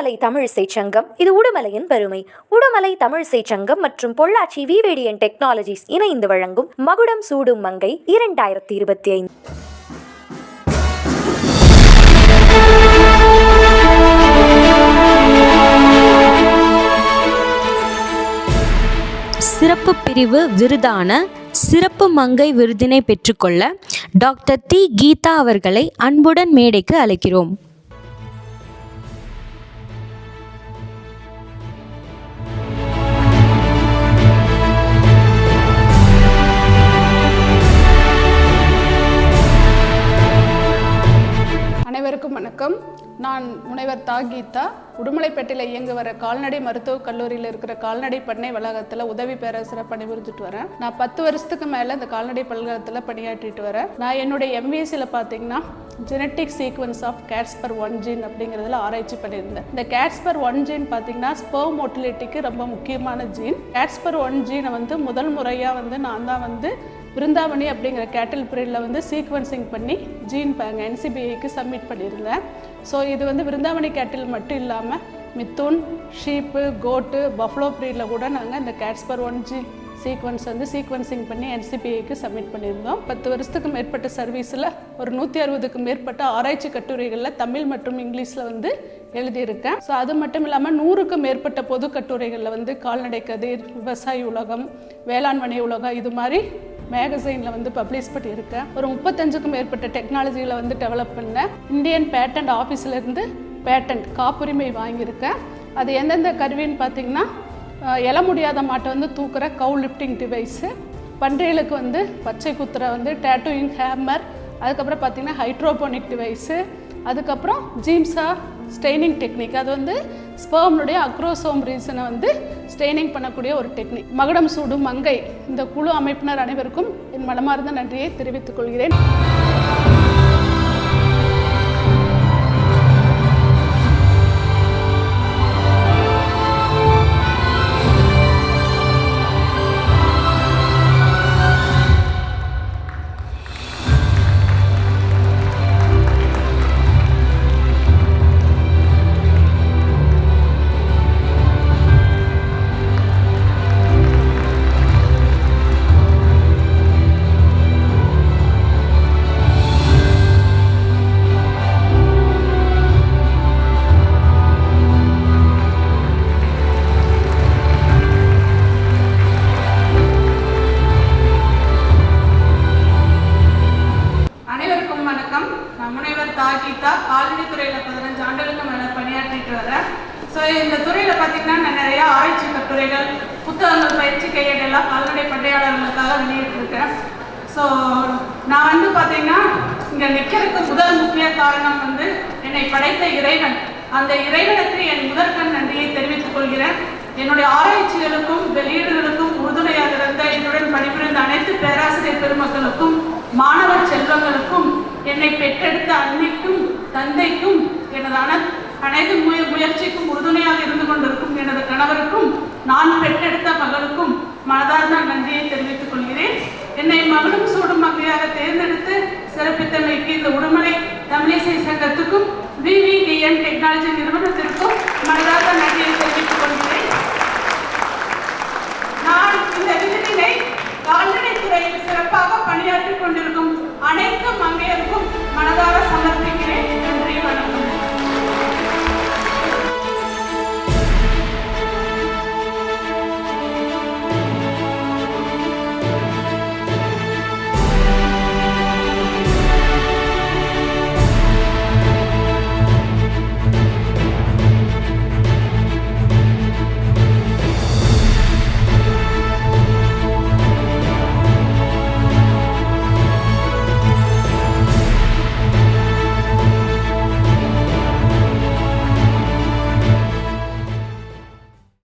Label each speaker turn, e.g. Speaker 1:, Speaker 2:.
Speaker 1: உடுமலை தமிழிசை சங்கம் இது உடுமலையின் பெருமை. உடுமலை தமிழிசை சங்கம் மற்றும் பொள்ளாச்சி விவேடியன் டெக்னாலஜிஸ் இணைந்து வழங்கும் மகுடம் சூடும் மங்கை இரண்டாயிரத்தி இருபத்தி ஐந்து.
Speaker 2: சிறப்பு பிரிவு விருதான சிறப்பு மங்கை விருதினை பெற்றுக்கொள்ள டாக்டர் தி கீதா அவர்களை அன்புடன் மேடைக்கு அழைக்கிறோம்.
Speaker 3: அனைவருக்கும் வணக்கம். நான் முனைவர் தா கீதா உடுமலைப்பேட்டையில் இயங்கி வர கால்நடை மருத்துவக் கல்லூரியில் இருக்கிற கால்நடை பண்ணை வளாகத்தில் உதவி பேராசிரியர் பணிபுரிஞ்சுட்டு வரேன். நான் பத்து வருஷத்துக்கு மேலே இந்த கால்நடை பல்கலத்தில் பணியாற்றிட்டு வரேன். நான் என்னுடைய எம்பிஎஸ்சியில் பார்த்தீங்கன்னா genetic sequence of CatSper one gene அப்படிங்கிறதுல ஆராய்ச்சி பண்ணியிருந்தேன். இந்த கேட்ஸ்பர் ஒன் ஜீன் பார்த்தீங்கன்னா ஸ்பர் மோட்டிலிட்டிக்கு ரொம்ப முக்கியமான ஜீன் கேட்ஸ்பர் ஒன் ஜீனை வந்து முதல் முறையாக வந்து நான் தான் வந்து விருந்தாவணி அப்படிங்கிற கேட்டில் பீரியடில் வந்து சீக்வன்சிங் பண்ணி ஜீன் பேங்க் என்சிபிஐக்கு சப்மிட் பண்ணியிருந்தேன். ஸோ இது வந்து விருந்தாவணி கேட்டில் மட்டும் இல்லாமல் மித்துன் ஷீப்பு கோட்டு பஃப்லோ ப்ரீடில் கூட நாங்கள் இந்த கேட்ஸ்பர் ஒன் ஜி சீக்வன்ஸ் வந்து சீக்வன்சிங் பண்ணி என்சிபிஐக்கு சப்மிட் பண்ணியிருந்தோம். பத்து வருஷத்துக்கு மேற்பட்ட சர்வீஸில் ஒரு நூற்றி அறுபதுக்கும் மேற்பட்ட ஆராய்ச்சி கட்டுரைகளில் தமிழ் மற்றும் இங்கிலீஷில் வந்து எழுதியிருக்கேன். ஸோ அது மட்டும் இல்லாமல் நூறுக்கும் மேற்பட்ட பொது கட்டுரைகளில் வந்து கால்நடை கதிர் விவசாய உலகம் வேளாண்மனை உலகம் இது மாதிரி மேகசைனில் வந்து பப்ளிஷ் பண்ணியிருக்கேன். ஒரு முப்பத்தஞ்சுக்கும் மேற்பட்ட டெக்னாலஜியில் வந்து டெவலப் பண்ணேன் இந்தியன் பேட்டன்ட் ஆஃபீஸ்லேருந்து பேட்டன்ட் காப்புரிமை வாங்கியிருக்கேன். அது எந்தெந்த கருவின்னு பார்த்தீங்கன்னா அஹ், எழ முடியாத மாட்டை வந்து தூக்குற கவு லிஃப்டிங் டிவைஸு பன்றிகளுக்கு வந்து பச்சை குத்துற வந்து டேட்டூயிங் ஹேமர் அதுக்கப்புறம் பார்த்தீங்கன்னா ஹைட்ரோபோனிக் டிவைஸு அதுக்கப்புறம் ஜீம்ஸா ஸ்டெய்னிங் டெக்னிக் அது வந்து ஸ்பேம்னுடைய அக்ரோசோம் ரீசனை வந்து ஸ்டெய்னிங் பண்ணக்கூடிய ஒரு டெக்னிக் மகடம் சூடும் மங்கை. இந்த குழு அமைப்பினர் அனைவருக்கும் என் மனமார்ந்த நன்றியை தெரிவித்துக் கொள்கிறேன்.
Speaker 4: ஸோ இந்த துறையில் பார்த்தீங்கன்னா நான் நிறைய ஆராய்ச்சி கட்டுரைகள் புத்தகங்கள் பயிற்சி கையேடெல்லாம் கால்நடை பண்டையாளர்களுக்காக வெளியிட்டிருக்கேன். ஸோ நான் வந்து பார்த்தீங்கன்னா இங்கே நிற்கிறதுக்கு முதல் முக்கிய காரணம் வந்து என்னை படைத்த இறைவன். அந்த இறைவனுக்கு என் முதற்கண் நன்றியை தெரிவித்துக் கொள்கிறேன். என்னுடைய ஆராய்ச்சிகளுக்கும் வெளியீடுகளுக்கும் உறுதுணையாக இருந்த என்னுடன் பணிபுரிந்த அனைத்து பேராசிரியர் பெருமக்களுக்கும் மாணவர் செல்வங்களுக்கும் என்னை பெற்றெடுத்த அன்னைக்கும் தந்தைக்கும் எனது அன அனைத்து முய முயற்சிக்கும் உறுதுணையாக இருந்து கொண்டிருக்கும் எனது கணவருக்கும் நான் பெற்றெடுத்த மகளுக்கும் மனதார்ந்த நன்றியை தெரிவித்துக் கொள்கிறேன். என்னை மகளும் சூடும் மங்கையாக தேர்ந்தெடுத்து சிறப்பித்தமைக்கு இந்த உடுமலை தமிழிசை சங்கத்துக்கும் விவிடிஎன் டெக்னாலஜி நிறுவனத்திற்கும்
Speaker 3: மனதார்ந்த நன்றியை தெரிவித்துக் கொள்கிறேன். நான் இந்த விருதினை கால்நடை துறையில் சிறப்பாக பணியாற்றிக் கொண்டிருக்கும் அனைத்து மங்கையருக்கும்